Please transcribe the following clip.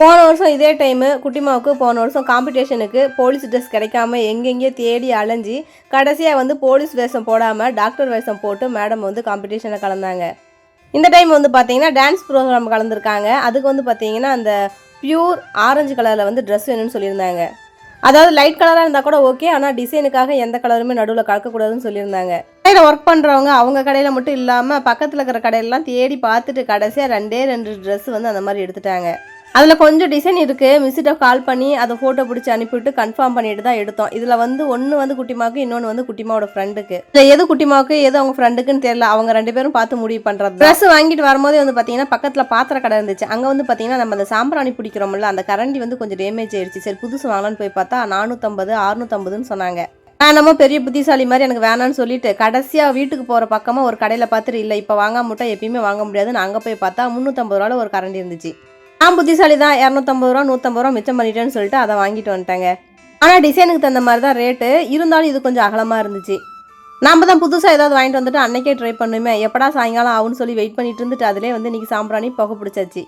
போன வருஷம் இதே டைமு குட்டிமாவுக்கு போன வருஷம் காம்படிஷனுக்கு போலீஸ் ட்ரெஸ் கிடைக்காம எங்கெங்கேயோ தேடி அலைஞ்சி கடைசியாக வந்து போலீஸ் வேஷம் போடாமல் டாக்டர் வேஷம் போட்டு மேடம் வந்து காம்படிஷனில் கலந்தாங்க. இந்த டைம் வந்து பார்த்தீங்கன்னா டான்ஸ் ப்ரோக்ராம் கலந்துருக்காங்க. அதுக்கு வந்து பார்த்தீங்கன்னா அந்த பியூர் ஆரஞ்சு கலரில் வந்து ட்ரெஸ் வேணும்னு சொல்லியிருந்தாங்க. அதாவது லைட் கலராக இருந்தால் கூட ஓகே ஆனால் டிசைனுக்காக எந்த கலருமே நடுவில் கலக்கக்கூடாதுன்னு சொல்லியிருந்தாங்க. கடையில் ஒர்க் பண்ணுறவங்க அவங்க கடையில் மட்டும் இல்லாமல் பக்கத்தில் இருக்கிற கடையிலலாம் தேடி பார்த்துட்டு கடைசியாக ரெண்டே ரெண்டு ட்ரெஸ் வந்து அந்த மாதிரி எடுத்துட்டாங்க. அதில் கொஞ்சம் டிசைன் இருக்குது மிஸ்ஸிட்ட கால் பண்ணி அதை ஃபோட்டோ பிடிச்சி அனுப்பிவிட்டு கன்ஃபார்ம் பண்ணிட்டு தான் எடுத்தோம். இதில் வந்து ஒன்று வந்து குட்டிமாவுக்கு இன்னொன்று வந்து குட்டிமாவோட ஃப்ரெண்டுக்கு இதில் எது குட்டிமாவுக்கு எது அவங்க ஃப்ரெண்டுக்குன்னு தெரியல. அவங்க ரெண்டு பேரும் பார்த்து முடிவு பண்ணுறது ட்ரெஸ் வாங்கிட்டு வரும்போது வந்து பார்த்தீங்கன்னா பக்கத்தில் பாத்திர கடை இருந்துச்சு. அங்கே வந்து பார்த்தீங்கன்னா நம்ம அந்த சாம்பிராணி பிடிக்கிறோம்ல அந்த கரண்டி வந்து கொஞ்சம் டேமேஜ் ஆயிடுச்சு சரி புதுசு வாங்கலாம்னு போய் பார்த்தா நானூற்றம்பது அறுநூற்றம்பதுன்னு சொன்னாங்க. நான் பெரிய புத்திசாலி மாதிரி எனக்கு வேணாம்னு சொல்லிட்டு கடைசியாக வீட்டுக்கு போகிற பக்கமாக ஒரு கடையில் பார்த்துட்டு இல்லை இப்போ வாங்க மட்டும் எப்பயுமே வாங்க முடியாதுன்னு அங்கே போய் பார்த்தா முந்நூற்றம்பது ரூபாவில் ஒரு கரண்டி இருந்துச்சு. நான் புத்திசாலி தான் இரநூத்தம்பது ரூபா நூற்றம்பது ரூபா மிச்சம் பண்ணிட்டேன்னு சொல்லிட்டு அதை வாங்கிட்டு வந்துட்டாங்க. ஆனால் டிசைனுக்கு தகுந்த மாதிரி தான் ரேட்டு இருந்தாலும் இது கொஞ்சம் அகலமாக இருந்துச்சு. நம்ம தான் புதுசாக ஏதாவது வாங்கிட்டு வந்துட்டு அன்னைக்கே ட்ரை பண்ணுமே. எப்படா சாயங்காலம் ஆகும்னு சொல்லி வெயிட் பண்ணிட்டு இருந்துட்டு அதிலே வந்து இன்னைக்கு சாம்பிராணி புகை பிடிச்சாச்சு.